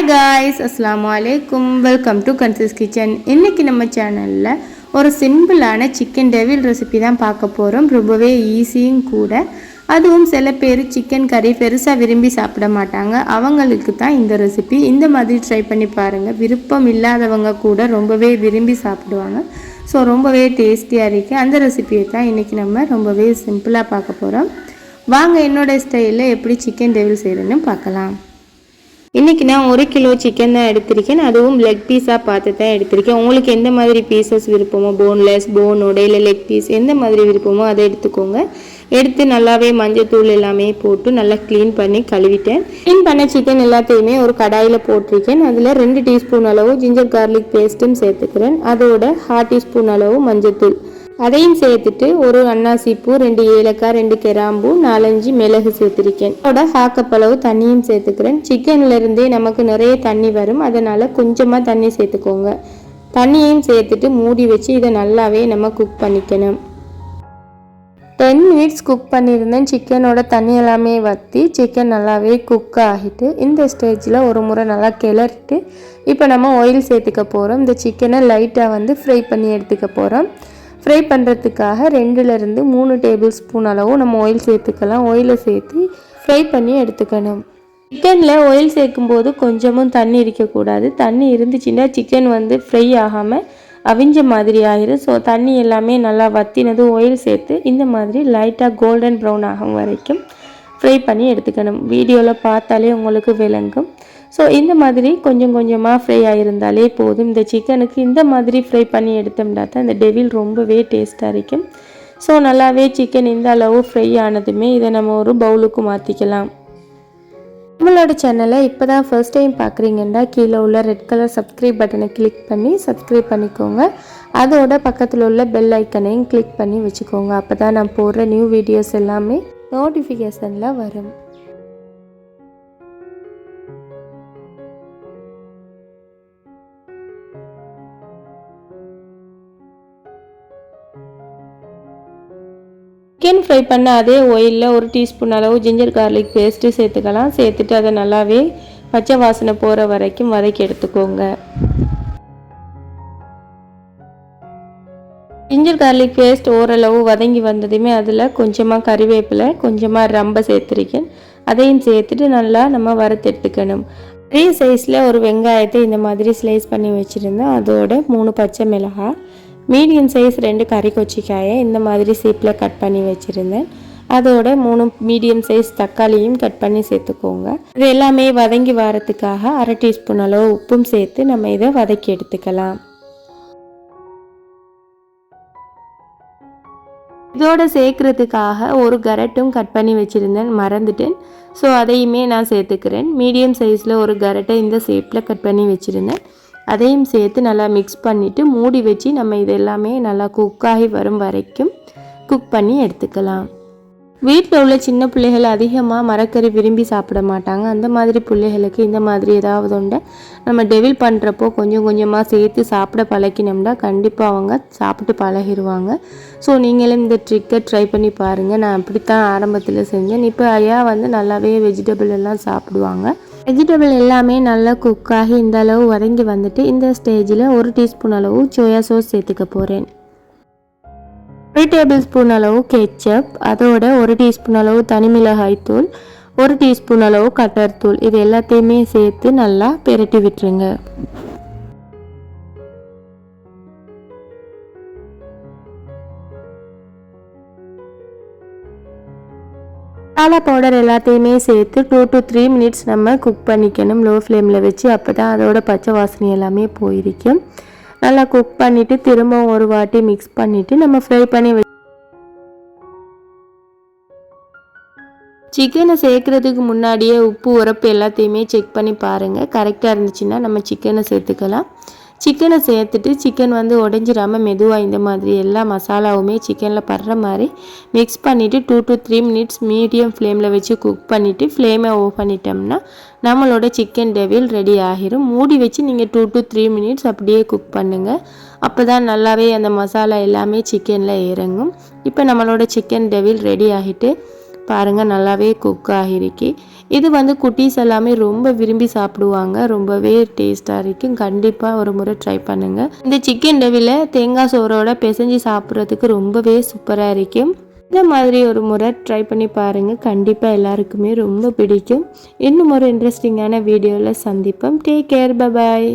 Hi guys அஸ்லாம் வலைக்கும் welcome to கன்சிஸ் kitchen இன்றைக்கி நம்ம சேனலில் ஒரு சிம்பிளான சிக்கன் டெவில் ரெசிபி தான் பார்க்க போகிறோம் ரொம்பவே ஈஸியும் கூட. அதுவும் சில பேர் சிக்கன் கறி பெருசாக விரும்பி சாப்பிட மாட்டாங்க. அவங்களுக்கு தான் இந்த ரெசிபி இந்த மாதிரி ட்ரை பண்ணி பாருங்கள் விருப்பம் இல்லாதவங்க கூட ரொம்பவே விரும்பி சாப்பிடுவாங்க. ஸோ ரொம்பவே டேஸ்டியாக இருக்குது அந்த ரெசிபியை தான் இன்றைக்கி நம்ம ரொம்பவே சிம்பிளாக பார்க்க போகிறோம் வாங்க என்னோட ஸ்டைலில் எப்படி சிக்கன் டெவில் செய்கிறேன்னு பார்க்கலாம். இன்றைக்கி நான் ஒரு கிலோ சிக்கன் தான் எடுத்திருக்கேன். அதுவும் லெக் பீஸாக பார்த்து தான் எடுத்திருக்கேன். உங்களுக்கு எந்த மாதிரி பீசஸ் விருப்பமோ போன்லெஸ் போனோட இல்லை லெக் பீஸ் எந்த மாதிரி விருப்பமோ அதை எடுத்துக்கோங்க. எடுத்து நல்லாவே மஞ்சத்தூள் எல்லாமே போட்டு நல்லா க்ளீன் பண்ணி கழுவிட்டேன். க்ளீன் பண்ண சிக்கன் எல்லாத்தையுமே ஒரு கடாயில் போட்டிருக்கேன். அதில் ரெண்டு டீஸ்பூன் அளவு ஜிஞ்சர் கார்லிக் பேஸ்ட்டும் சேர்த்துக்கிறேன். அதோட ஹாஃப் டீஸ்பூன் அளவு மஞ்சத்தூள் அதையும் சேர்த்துட்டு ஒரு அன்னாசி பூ ரெண்டு ஏலக்காய் ரெண்டு கிராம்பு நாலஞ்சு மிளகு சேர்த்துருக்கேன். அதோட ஹாக்கப்பளவு தண்ணியும் சேர்த்துக்கிறேன். சிக்கன்ல இருந்தே நமக்கு நிறைய தண்ணி வரும். அதனால கொஞ்சமா தண்ணி சேர்த்துக்கோங்க. தண்ணியையும் சேர்த்துட்டு மூடி வச்சு இதை நல்லாவே நம்ம குக் பண்ணிக்கணும். டென் மினிட்ஸ் குக் பண்ணியிருந்தேன். சிக்கனோட தண்ணி எல்லாமே வற்றி சிக்கன் நல்லாவே குக் ஆகிட்டு இந்த ஸ்டேஜில் ஒரு முறை நல்லா கிளறிட்டு இப்போ நம்ம ஆயில் சேர்த்துக்க போகிறோம் இந்த சிக்கனை லைட்டாக வந்து ஃப்ரை பண்ணி எடுத்துக்க போகிறோம் ஃப்ரை பண்ணுறதுக்காக ரெண்டுலேருந்து மூணு டேபிள் ஸ்பூன் அளவு நம்ம ஆயில் சேர்த்துக்கலாம். ஆயிலை சேர்த்து ஃப்ரை பண்ணி எடுத்துக்கணும். சிக்கனில் ஆயில் சேர்க்கும்போது கொஞ்சமும் தண்ணி இருக்கக்கூடாது. தண்ணி இருந்துச்சுன்னா சிக்கன் வந்து ஃப்ரை ஆகாமல் அவிஞ்ச மாதிரி ஆயிரும். ஸோ தண்ணி எல்லாமே நல்லா வத்தினது ஆயில் சேர்த்து இந்த மாதிரி லைட்டாக கோல்டன் ப்ரௌன் ஆகும் வரைக்கும் ஃப்ரை பண்ணி எடுத்துக்கணும். வீடியோவில் பார்த்தாலே உங்களுக்கு விளங்கும். ஸோ இந்த மாதிரி கொஞ்சம் கொஞ்சமாக ஃப்ரை ஆகிருந்தாலே போதும். இந்த சிக்கனுக்கு இந்த மாதிரி ஃப்ரை பண்ணி எடுத்தோம்னா தான் இந்த டெவில் ரொம்பவே டேஸ்ட்டாக இருக்கும் ஸோ நல்லாவே சிக்கன் இந்த அளவு ஃப்ரை ஆனதுமே இதை நம்ம ஒரு பவுலுக்கு மாற்றிக்கலாம் நம்மளோட சேனலை இப்போ தான் ஃபர்ஸ்ட் டைம் பார்க்குறீங்கன்னா கீழே உள்ள ரெட் கலர் சப்ஸ்கிரைப் பட்டனை கிளிக் பண்ணி சப்ஸ்கிரைப் பண்ணிக்கோங்க. அதோட பக்கத்தில் உள்ள பெல் ஐக்கனையும் கிளிக் பண்ணி வச்சுக்கோங்க. அப்போ தான் நான் போடுற நியூ வீடியோஸ் எல்லாமே நோட்டிஃபிகேஷனில் வரும். சிக்கன் ஃப்ரை பண்ண அதே ஒயிலில் ஒரு டீஸ்பூன் அளவு ஜிஞ்சர் கார்லிக் பேஸ்ட்டு சேர்த்துக்கலாம். சேர்த்துட்டு அதை நல்லாவே பச்சை வாசனை போகிற வரைக்கும் வதக்கி எடுத்துக்கோங்க. ஜிஞ்சர் கார்லிக் பேஸ்ட் ஓரளவு வதங்கி வந்ததுமே அதில் கொஞ்சமாக கறிவேப்பிலை கொஞ்சமாக ரம்ப சேர்த்துருக்கேன். அதையும் சேர்த்துட்டு நல்லா நம்ம வறுத்தெடுத்துக்கணும் பெரிய சைஸில் ஒரு வெங்காயத்தை இந்த மாதிரி ஸ்லைஸ் பண்ணி வச்சுருந்தேன். அதோட மூணு பச்சை மிளகாய் மீடியம் சைஸ் ரெண்டு கறி கொச்சிக்காயை இந்த மாதிரி சீப்பில் கட் பண்ணி வச்சுருந்தேன். அதோட மூணு மீடியம் சைஸ் தக்காளியும் கட் பண்ணி சேர்த்துக்கோங்க. இது எல்லாமே வதங்கி வரத்துக்காக அரை டீஸ்பூன் அளவு உப்பும் சேர்த்து நம்ம இதை வதக்கி எடுத்துக்கலாம். இதோட சேர்க்கறதுக்காக ஒரு கரட்டும் கட் பண்ணி வச்சுருந்தேன். மறந்துட்டேன். ஸோ அதையுமே நான் சேர்த்துக்கிறேன். மீடியம் சைஸில் ஒரு கரட்டை இந்த ஷேப்பில் கட் பண்ணி வச்சுருந்தேன். அதையும் சேர்த்து நல்லா மிக்ஸ் பண்ணிவிட்டு மூடி வச்சு நம்ம இது எல்லாமே நல்லா குக்காகி வரும் வரைக்கும் குக் பண்ணி எடுத்துக்கலாம். வீட்டில் உள்ள சின்ன பிள்ளைகள் அதிகமாக மரக்கறி விரும்பி சாப்பிட மாட்டாங்க. அந்த மாதிரி பிள்ளைகளுக்கு இந்த மாதிரி ஏதாவது உண்டு நம்ம டெவில் பண்ணுறப்போ கொஞ்சம் கொஞ்சமாக சேர்த்து சாப்பிட பழக்கினோம்னா கண்டிப்பாக அவங்க சாப்பிட்டு பழகிடுவாங்க ஸோ நீங்களும் இந்த ட்ரிக்கை ட்ரை பண்ணி பாருங்கள் நான் அப்படித்தான் ஆரம்பத்தில் செஞ்சேன். இப்போ ஐயா வந்து நல்லாவே வெஜிடபிள் எல்லாம் சாப்பிடுவாங்க. வெஜிடபிள் எல்லாமே நல்லா குக்காகி இந்த அளவு வதங்கி வந்துட்டு இந்த ஸ்டேஜில் ஒரு டீஸ்பூன் அளவு சோயா சாஸ் சேர்த்துக்க போகிறேன் ஒரு டேபிள் ஸ்பூன் அளவு கெச்சப் அதோட ஒரு டீஸ்பூன் அளவு தனி மிளகாய் தூள் ஒரு டீஸ்பூன் அளவு கட்டர் தூள் இது எல்லாத்தையுமே சேர்த்து நல்லா பெரட்டி விட்டுருங்க. மசாலா பவுடர் எல்லாத்தையுமே சேர்த்து டூ டு த்ரீ மினிட்ஸ் நம்ம குக் பண்ணிக்கணும். லோ ஃப்ளேமில் வச்சு அப்போ தான் அதோட பச்சை வாசனை எல்லாமே போயிருக்கும். நல்லா குக் பண்ணிவிட்டு திரும்பவும் ஒரு வாட்டி மிக்ஸ் பண்ணிவிட்டு நம்ம ஃப்ரை பண்ணி சிக்கனை சேர்க்குறதுக்கு முன்னாடியே உப்பு உரப்பு எல்லாத்தையுமே செக் பண்ணி பாருங்கள் கரெக்டாக இருந்துச்சுன்னா நம்ம சிக்கனை சேர்த்துக்கலாம். சிக்கனை சேர்த்துட்டு சிக்கன் வந்து உடஞ்சிராமல் மெதுவாக இந்த மாதிரி எல்லா மசாலாவுமே சிக்கனில் படுற மாதிரி மிக்ஸ் பண்ணிவிட்டு two to three minutes medium ஃப்ளேமில் வச்சு குக் பண்ணிவிட்டு ஃப்ளேமை ஓஃப் பண்ணிட்டோம்னா நம்மளோட சிக்கன் டெவில் ரெடி ஆகிரும். மூடி வச்சு நீங்கள் டூ டு த்ரீ மினிட்ஸ் அப்படியே குக் பண்ணுங்கள் அப்போ தான் நல்லாவே அந்த மசாலா எல்லாமே சிக்கனில் இறங்கும். இப்போ நம்மளோட சிக்கன் டெவில் ரெடி ஆகிட்டு பாருங்கள் நல்லாவே குக் ஆகிருக்கு. இது வந்து குட்டீஸ் எல்லாமே ரொம்ப விரும்பி சாப்பிடுவாங்க. ரொம்பவே டேஸ்ட்டாக இருக்கும் கண்டிப்பாக ஒரு முறை ட்ரை பண்ணுங்கள் இந்த சிக்கன் டெவில தேங்காய் சோறோட பிசைஞ்சு சாப்பிட்றதுக்கு ரொம்பவே சூப்பராக இருக்கும் இந்த மாதிரி ஒரு முறை ட்ரை பண்ணி பாருங்கள் கண்டிப்பாக எல்லாருக்குமே ரொம்ப பிடிக்கும். இன்னும் ஒரு இன்ட்ரெஸ்டிங்கான வீடியோவில் சந்திப்போம். Take care bye bye